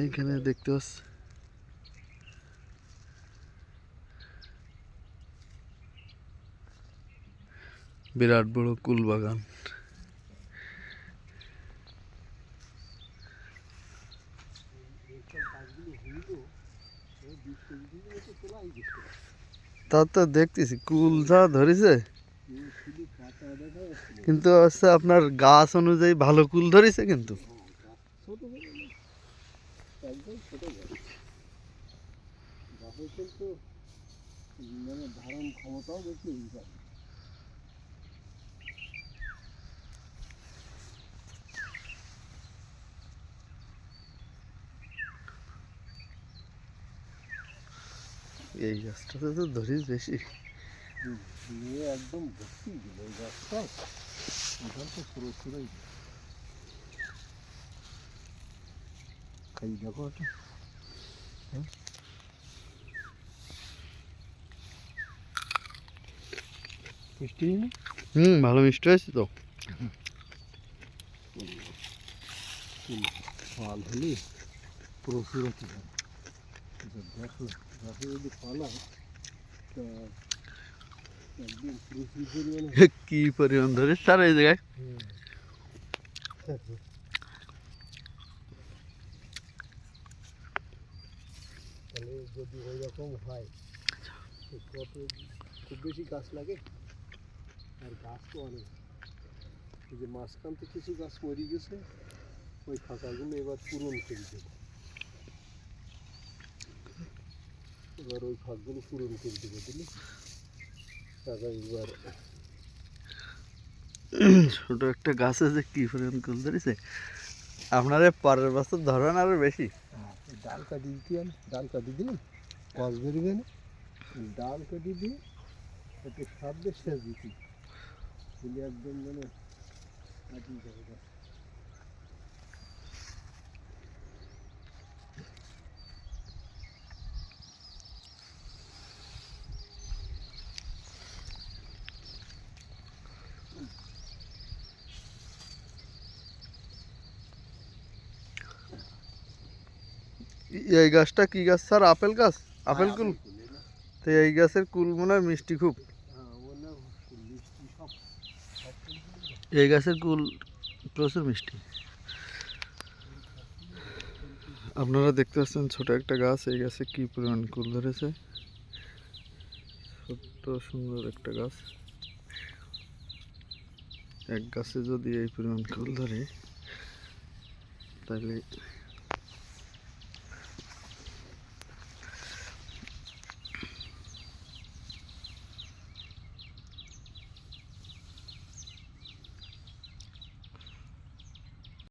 এইখানে দেখতে পাচ্ছি। বিরাট বড় কুল বাগান তা তো দেখতেছি, কুল যা ধরেছে। কিন্তু আপনার গাছ অনুযায়ী ভালো কুল ধরেছে কিন্তু। ছোট একদম ছোট বড় গাছের কিন্তু মানে ধারণ ক্ষমতাও বেশি এই গাছ। এই গাছটাতে তো ধরিস বেশি। একদম ভর্তি গেল এই গাছটা এখান তো পুরো পুরোই এটা হ্যাঁ? মিষ্টি হুম ভালো মিষ্টি হয়েছে তো। ফল হলে প্রচুর পারে দেখো গাছে যদি ফল কি পরিমাণ ধরিস স্যার এই জায়গায় যদি ওই রকম হয় কত খুব বেশি গাছ লাগে আর গাছ তো অনেক যে মাঝখান থেকে কিছু গাছ মরে গেছে ওই ফাঁকাগুলো এবার পূরণ করে দেবো এবার ওই ফাঁকগুলো পূরণ করে দেবো বুঝলি এবার ছোট একটা গাছে যে কি পরিমাণ কুল ধরেছে? আপনার পরের বছর ধরবেন আরও বেশি। ডাল কাটি দিতে হবে ডাল কাটি দিলাম, কস বেরোবে না ডাল কাটি দিয়ে একটু সাপ দিয়ে সেচ একদম মানে যাবে। এই গাছটা কি গাছ স্যার? আপেল গাছ? আপেল হ্যাঁ, কুল? তো এই গাছের কুল মনে হয় মিষ্টি খুব। হ্যাঁ, এই গাছের কুল প্রচুর মিষ্টি। আপনারা দেখতে পাচ্ছেন ছোট একটা গাছ এই গাছে কি পরিমাণ কুল ধরেছে? ছোট্ট সুন্দর একটা গাছ। এক গাছে যদি এই পরিমাণ কুল ধরে তাহলে